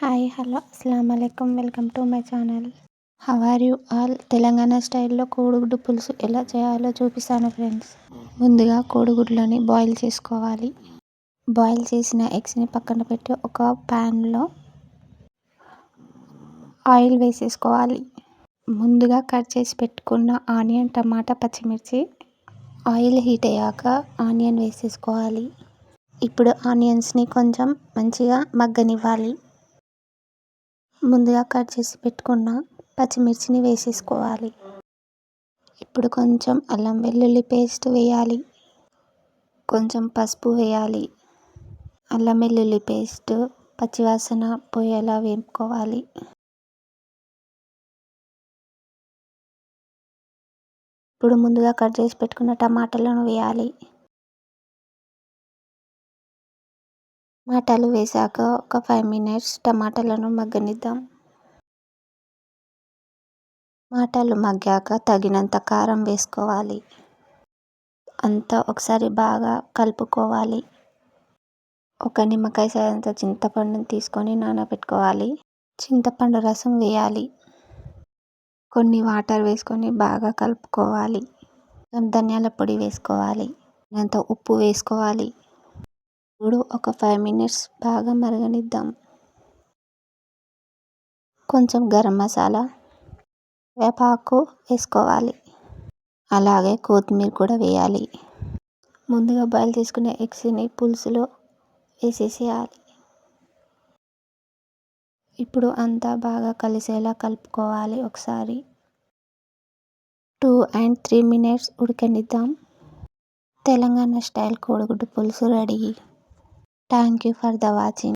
Hi hello అస్సలం అయికం welcome to my channel how are you all Telangana స్టైల్లో కోడిగుడ్డు పులుసు ఎలా చేయాలో చూపిస్తాను ఫ్రెండ్స్ ముందుగా కోడిగుడ్లని బాయిల్ చేసుకోవాలి. బాయిల్ చేసిన ఎగ్స్ని పక్కన పెట్టి ఒక ప్యాన్లో ఆయిల్ వేసేసుకోవాలి. ముందుగా కట్ చేసి పెట్టుకున్న ఆనియన్ టమాటా పచ్చిమిర్చి. ఆయిల్ హీట్ అయ్యాక ఆనియన్ వేసేసుకోవాలి. ఇప్పుడు ఆనియన్స్ని కొంచెం మంచిగా మగ్గనివ్వాలి. ముందుగా కట్ చేసి పెట్టుకున్న పచ్చిమిర్చిని వేసేసుకోవాలి. ఇప్పుడు కొంచెం అల్లం వెల్లుల్లి పేస్ట్ వేయాలి. కొంచెం పసుపు వేయాలి. అల్లం వెల్లుల్లి పేస్ట్ పచ్చివాసన పోయేలా వేపుకోవాలి. ఇప్పుడు ముందుగా కట్ చేసి పెట్టుకున్న టమాటాలను వేయాలి. టమాటాలు వేసాక ఒక ఫైవ్ మినిట్స్ టమాటాలను మగ్గనిద్దాం. టమాటాలు మగ్గాక తగినంత కారం వేసుకోవాలి. అంతా ఒకసారి బాగా కలుపుకోవాలి. ఒక నిమ్మకాయ సైజంత చింతపండుని తీసుకొని నానబెట్టుకోవాలి. చింతపండు రసం వేయాలి. కొన్ని వాటర్ వేసుకొని బాగా కలుపుకోవాలి. ధనియాల పొడి వేసుకోవాలి. అంత ఉప్పు వేసుకోవాలి. ఇప్పుడు ఒక ఫైవ్ మినిట్స్ బాగా మరగనిద్దాం. కొంచెం గరం మసాలా వేపాకు వేసుకోవాలి. అలాగే కొత్తిమీర కూడా వేయాలి. ముందుగా బాయిల్ తీసుకునే ఎగ్స్ని పులుసులో వేసేసేయాలి. ఇప్పుడు అంతా బాగా కలిసేలా కలుపుకోవాలి ఒకసారి. టూ అండ్ త్రీ మినిట్స్ ఉడకనిద్దాం. తెలంగాణ స్టైల్ కోడిగుడ్డు పులుసు ready. thank you for the watching